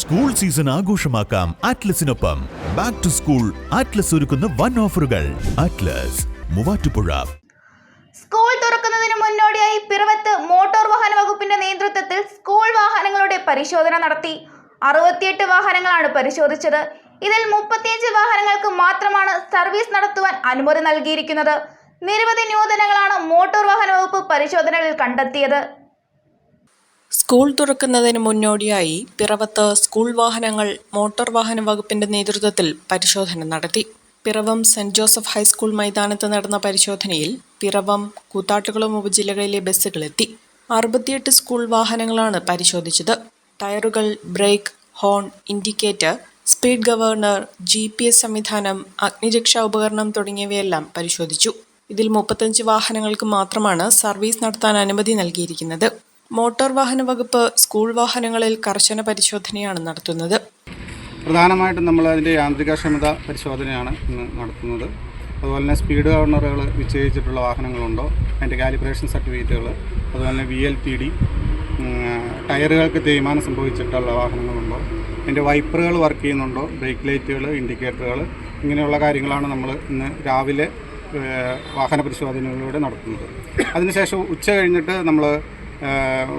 School season ആഘോഷമാക്കാം ആറ്റ്ലസിനൊപ്പം back to school Atlas ഒരുക്കുന്ന വൺ ഓഫറുകൾ ആറ്റ്ലസ് മൂവാറ്റുപുഴ. സ്കൂൾ തുറക്കുന്നതിന് മുന്നോടിയായി പിറവത്ത് മോട്ടോർ വാഹന വകുപ്പിന്റെ നേതൃത്വത്തിൽ സ്കൂൾ വാഹനങ്ങളുടെ പരിശോധന നടത്തി. അറുപത്തിയെട്ട് വാഹനങ്ങളാണ് പരിശോധിച്ചത്. ഇതിൽ മുപ്പത്തിയഞ്ച് വാഹനങ്ങൾക്ക് മാത്രമാണ് സർവീസ് നടത്തുവാൻ അനുമതി നൽകിയിരിക്കുന്നത്. നിരവധി ന്യൂനതകളാണ് മോട്ടോർ വാഹന വകുപ്പ് പരിശോധനകളിൽ കണ്ടെത്തിയത്. സ്കൂൾ തുറക്കുന്നതിന് മുന്നോടിയായി പിറവത്ത് സ്കൂൾ വാഹനങ്ങൾ മോട്ടോർ വാഹന വകുപ്പിന്റെ നേതൃത്വത്തിൽ പരിശോധന നടത്തി. പിറവം സെന്റ് ജോസഫ് ഹൈസ്കൂൾ മൈതാനത്ത് നടന്ന പരിശോധനയിൽ പിറവം കൂത്താട്ടുകുളം ഉപജില്ലകളിലെ ബസ്സുകളെത്തി അറുപത്തിയെട്ട് സ്കൂൾ വാഹനങ്ങളാണ് പരിശോധിച്ചത്. ടയറുകൾ brake horn indicator speed governor G P S സംവിധാനം അഗ്നിരക്ഷാ ഉപകരണം തുടങ്ങിയവയെല്ലാം പരിശോധിച്ചു. ഇതിൽ മുപ്പത്തഞ്ച് വാഹനങ്ങൾക്ക് മാത്രമാണ് സർവീസ് നടത്താൻ അനുമതി നൽകിയിരിക്കുന്നത്. മോട്ടോർ വാഹന വകുപ്പ് സ്കൂൾ വാഹനങ്ങളിൽ കർശന പരിശോധനയാണ് നടത്തുന്നത്. പ്രധാനമായിട്ടും നമ്മൾ അതിന്റെ യാന്ത്രികക്ഷമത പരിശോധനയാണ് ഇന്ന് നടത്തുന്നത്. അതുപോലെ തന്നെ സ്പീഡ് ഗവർണറുകൾ നിശ്ചയിച്ചിട്ടുള്ള വാഹനങ്ങളുണ്ടോ അതിന്റെ കാലിബ്രേഷൻ സർട്ടിഫിക്കറ്റുകൾ അതുപോലെ തന്നെ വി എൽ ടി ഡി ടയറുകൾക്ക് തേയ്മാനം സംഭവിച്ചിട്ടുള്ള വാഹനങ്ങളുണ്ടോ അതിന്റെ വൈപ്പറുകൾ വർക്ക് ചെയ്യുന്നുണ്ടോ ബ്രേക്ക് ലൈറ്റുകൾ ഇൻഡിക്കേറ്ററുകൾ ഇങ്ങനെയുള്ള കാര്യങ്ങളാണ് നമ്മൾ ഇന്ന് രാവിലെ വാഹന പരിശോധനകളിലൂടെ നടത്തുന്നത്. അതിനുശേഷം ഉച്ച കഴിഞ്ഞിട്ട് നമ്മൾ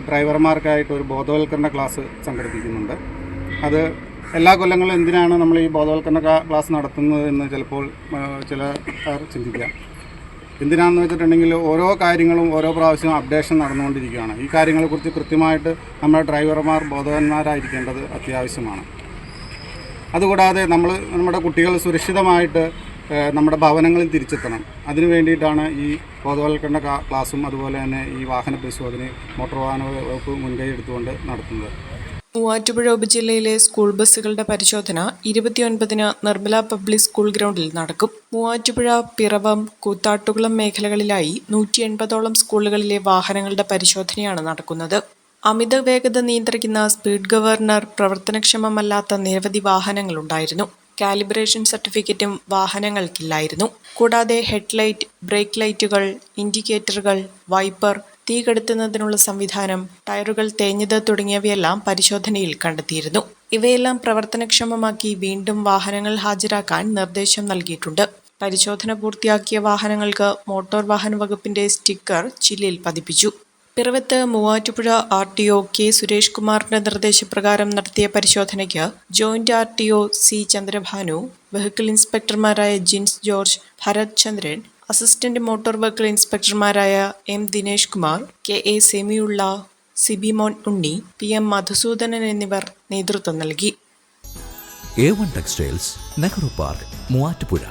ഡ്രൈവർമാർക്കായിട്ട് ഒരു ബോധവൽക്കരണ ക്ലാസ് സംഘടിപ്പിക്കുന്നുണ്ട്. അത് എല്ലാ കൊല്ലങ്ങളും എന്തിനാണ് നമ്മൾ ഈ ബോധവൽക്കരണ ക്ലാസ് നടത്തുന്നത് എന്ന് ചിലപ്പോൾ ചില ചിന്തിക്കാം. എന്തിനാണെന്ന് വെച്ചിട്ടുണ്ടെങ്കിൽ ഓരോ കാര്യങ്ങളും ഓരോ പ്രാവശ്യവും അപ്ഡേഷൻ നടന്നുകൊണ്ടിരിക്കുകയാണ്. ഈ കാര്യങ്ങളെക്കുറിച്ച് കൃത്യമായിട്ട് നമ്മുടെ ഡ്രൈവർമാർ ബോധവാന്മാരായിരിക്കേണ്ടത് അത്യാവശ്യമാണ്. അതുകൂടാതെ നമ്മൾ നമ്മുടെ കുട്ടികൾ സുരക്ഷിതമായിട്ട് നമ്മുടെ ഭവനങ്ങളിൽ തിരിച്ചെത്തണം. അതിനു വേണ്ടിയിട്ടാണ് ഈ ബോധവൽക്കരണ ക്ലാസും അതുപോലെ തന്നെ ഈ വാഹന പരിശോധന മോട്ടോർ വാഹന വകുപ്പ് മുൻകൈ എടുത്തുകൊണ്ട് നടത്തുന്നത്. മൂവാറ്റുപുഴ ഉപജില്ലയിലെ സ്കൂൾ ബസ്സുകളുടെ പരിശോധന ഇരുപത്തിയൊൻപതിന് നിർമ്മല പബ്ലിക് സ്കൂൾ ഗ്രൗണ്ടിൽ നടക്കും. മൂവാറ്റുപുഴ പിറവം കൂത്താട്ടുകുളം മേഖലകളിലായി നൂറ്റി എൺപതോളം സ്കൂളുകളിലെ വാഹനങ്ങളുടെ പരിശോധനയാണ് നടക്കുന്നത്. അമിത വേഗത നിയന്ത്രിക്കുന്ന സ്പീഡ് ഗവർണർ പ്രവർത്തനക്ഷമമല്ലാത്ത നിരവധി വാഹനങ്ങളുണ്ടായിരുന്നു കാലിബ്രേഷൻ സർട്ടിഫിക്കറ്റും വാഹനങ്ങൾക്കില്ലായിരുന്നു. കൂടാതെ ഹെഡ്ലൈറ്റ് ബ്രേക്ക് ലൈറ്റുകൾ ഇൻഡിക്കേറ്ററുകൾ വൈപ്പർ തീ കെടുത്തുന്നതിനുള്ള സംവിധാനം ടയറുകൾ തേഞ്ഞത് തുടങ്ങിയവയെല്ലാം പരിശോധനയിൽ കണ്ടെത്തിയിരുന്നു. ഇവയെല്ലാം പ്രവർത്തനക്ഷമമാക്കി വീണ്ടും വാഹനങ്ങൾ ഹാജരാക്കാൻ നിർദ്ദേശം നൽകിയിട്ടുണ്ട്. പരിശോധന പൂർത്തിയാക്കിയ വാഹനങ്ങൾക്ക് മോട്ടോർ വാഹന വകുപ്പിന്റെ സ്റ്റിക്കർ ചില്ലിൽ പതിപ്പിച്ചു. പിറവത്ത് Muvattupuzha R T O K Suresh കുമാറിന്റെ നിർദ്ദേശപ്രകാരം നടത്തിയ പരിശോധനയ്ക്ക് joint R T O C Chandrabhanu vehicle ഇൻസ്പെക്ടർമാരായ Jins George Bharat Chandran assistant motor vehicle ഇൻസ്പെക്ടർമാരായ M Dinesh Kumar K A സെമിയുള്ള Sibimon Unni P M Madhusoodanan എന്നിവർ നേതൃത്വം നൽകി. A one textiles Nehru park Muvattupuzha.